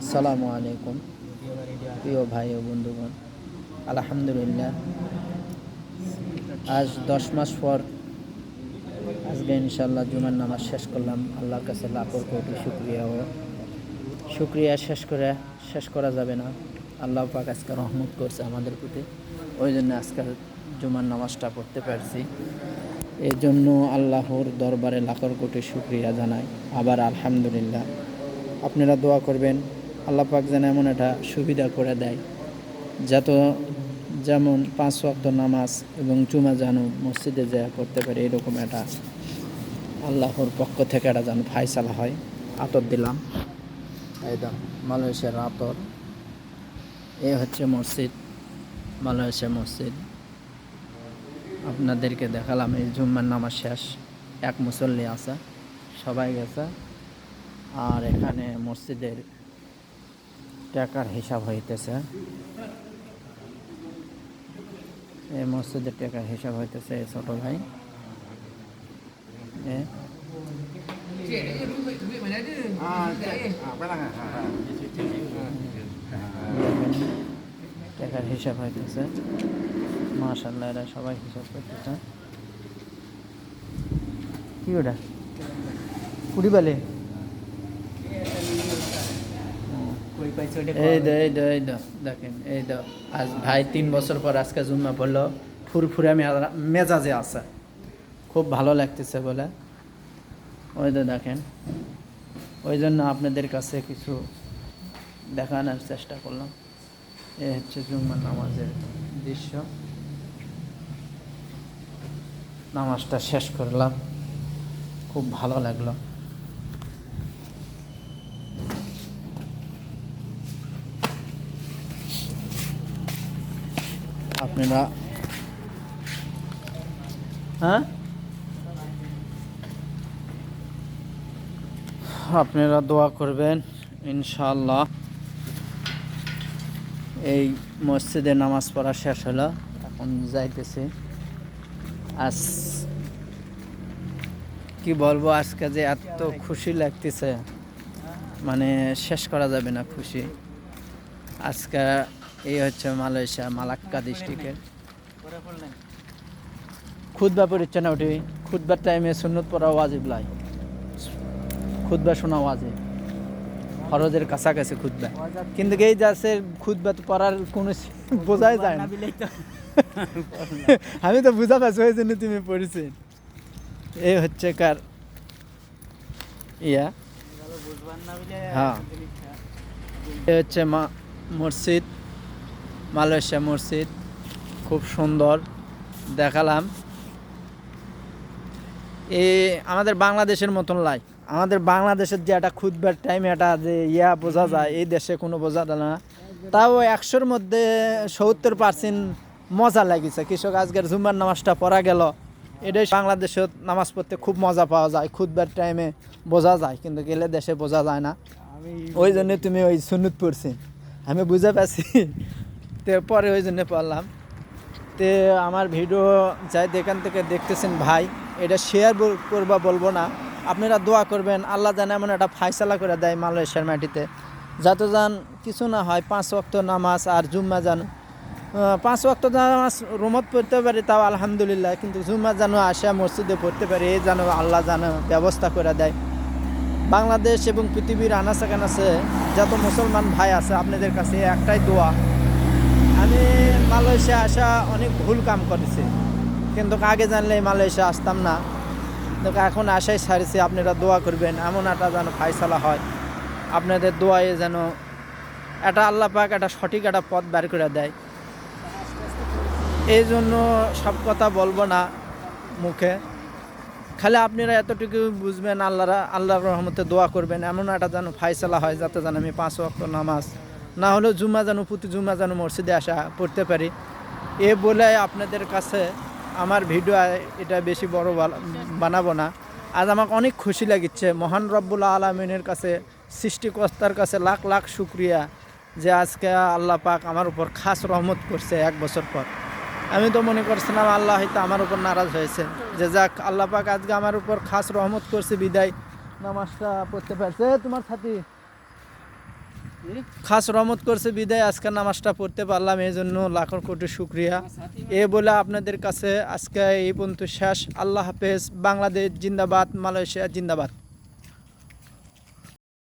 আসসালামু আলাইকুম। প্রিয় ভাই ও বন্ধুগণ, আলহামদুলিল্লাহ, আজ দশ মাস পর আজকে ইনশাল্লাহ জুমার নামাজ শেষ করলাম। আল্লাহর কাছে লাখর কোটি শুক্রিয়া ও শুক্রিয়া শেষ করে, শেষ করা যাবে না। আল্লাহ পাক আজকে রহমত করছে আমাদের প্রতি। ওই জন্য আজকে জুমার নামাজটা পড়তে পারছি। এই জন্য আল্লাহর দরবারে লাখর কোটি শুক্রিয়া জানাই। আবার আলহামদুলিল্লাহ। আপনারা দোয়া করবেন। আল্লাহ পাক যেন এমন একটা সুবিধা করে দেয়, যত যেমন পাঁচ ওয়াক্ত নামাজ এবং জুমা জানু মসজিদে যা করতে পারে, এরকম একটা আল্লাহর পক্ষ থেকে একটা যেন ফায়সালা হয়। আতর দিলাম। একদম মালয়েশিয়ার আতর। এ হচ্ছে মসজিদ, মালয়েশিয়া মসজিদ। আপনাদেরকে দেখালাম, এই জুম্মার নামাজ শেষ। এক মুসল্লি আছে, সবাই গেছে। আর এখানে মসজিদের টাকার হিসাব হইতেছে। এই মসজিদের টাকার হিসাব হইতেছে এই ছোট ভাই। এ? টাকার হিসাব হইতেছে। মাশাল্লাহ সবাই হিসাব করতেছে। কি ওটা? কুড়ি বালে এই দো এই দো এই দো দেখেন এই দো আজ ভাই তিন বছর পর আজকে জুম্মা পড়ল ফুরফুরে মেজাজে আছে। খুব ভালো লাগতেছে বলে। ওই তো দেখেন ওই জন্য আপনাদের কাছে কিছু দেখানোর চেষ্টা করলাম। এ হচ্ছে জুম্মার নামাজের দৃশ্য। নামাজটা শেষ করলাম। খুব ভালো লাগল। আপনারা হ্যাঁ? আপনারা দোয়া করবেন ইনশাল্লাহ এই মসজিদে নামাজ পড়া শেষ হলো এখন যাইতেছে। আজ কি বলব আজকে যে এত খুশি লাগতেছে। মানে শেষ করা যাবে না খুশি। আজকে এই হচ্ছে মালয়েশিয়া মালাক্কা ডিস্ট্রিক্টের খুদবা পড়ছে না ওটি। খুদবার টাইমে সুন্নত পড়া ওয়াজিব লাই। খুদবা শোনা ওয়াজিব। ফরজের কাছাকাছি খুদবা কিন্তু এই যাচ্ছে খুদবা তো পড়ার কোনো বোঝাই যায় না। আমি তো বুঝা পাচ্ছি ওই জন্য তুমি পড়েছি। এই হচ্ছে কার ইয়া? হ্যাঁ। এ হচ্ছে মা মসজিদ। মালয়েশিয়া মসজিদ খুব সুন্দর দেখালাম। এ আমাদের বাংলাদেশের মতন লাই। আমাদের বাংলাদেশের যে একটা খুদবার টাইম এটা যে ইয়া বোঝা যায় এই দেশে কোনো বোঝা যায় না। তাও একশোর মধ্যে সত্তর পার্সেন্ট মজা লাগিছে। কৃষক আজকের জুম্মার নামাজটা পড়া গেল। এটাই বাংলাদেশে নামাজ পড়তে খুব মজা পাওয়া যায় খুদবার টাইমে বোঝা যায় কিন্তু গেলে দেশে বোঝা যায় না। ওই জন্য তুমি ওই সুন্নত পড়ছি আমি বুঝে পাচ্ছি তো পরে ওই জন্য পড়লাম তে আমার ভিডিও যাই এখান থেকে দেখতেছেন ভাই এটা শেয়ার করবা বলব না। আপনারা দোয়া করবেন আল্লাহ জানে এমন একটা ফায়সালা করে দেয় মালয়েশিয়ার মাটিতে। যাতে যান কিছু না হয় পাঁচ ওয়াক্ত নামাজ আর জুম্মা আহ, পাঁচ ওয়াক্ত নামাজ রুমত পড়তে পারি তাও আলহামদুলিল্লাহ কিন্তু জুম্মা যেন আসা মসজিদে পড়তে পারি এই যেন আল্লাহ যেন ব্যবস্থা করে দেয়। বাংলাদেশ এবং পৃথিবীর আনাচে কানাচে যত মুসলমান ভাই আছে আপনাদের কাছে একটাই দোয়া আমি মালয়েশিয়া আসা অনেক ভুল কাম করেছি। কিন্তু আগে জানলে মালয়েশিয়া আসতাম না। কিন্তু এখন আশাই ছাড়ছি, আপনারা দোয়া করবেন, এমন একটা যেন ফায়সালা হয়। আপনাদের দোয়ায় যেন একটা আল্লাহ পাক একটা সঠিক একটা পথ বের করে দেয়। এই জন্য সব কথা বলব না মুখে। খালি আপনারা এতটুকু বুঝবেন, আল্লাহরা আল্লাহর রহমতে দোয়া করবেন, এমন একটা যেন ফায়সালা হয় যাতে যেন আমি পাঁচ ওয়াক্ত নামাজ না হলেও জুমা যেন প্রতি জুমা যেন মসজিদে আসা পড়তে পারি। এ বলে আপনাদের কাছে আমার ভিডিও এটা বেশি বড় বানাবো না। আজ আমাকে অনেক খুশি লাগিচ্ছে। মহান রব্বুল্লা আলমিনের কাছে, সৃষ্টিকর্তার কাছে লাখ লাখ শুক্রিয়া যে আজকে আল্লাহ পাক আমার উপর খাস রহমত করছে এক বছর পর। আমি তো মনে করছিলাম আল্লাহ হয়তো আমার উপর নারাজ হয়েছে। যে যাক, আল্লাহ পাক আজকে আমার উপর খাস রহমত করছে, বিদায়। নামাজটা পড়তে পারছে। তোমার সাথী খাস রহমত করছে, বিদায়। আজকে নামাজটা পড়তে পারলাম, এই জন্য লাখর কোটি শুক্রিয়া। এ বলে আপনাদের কাছে আজকে এই পর্যন্ত শেষ। আল্লাহ হাফেজ, বাংলাদেশ জিন্দাবাদ, মালয়েশিয়া জিন্দাবাদ।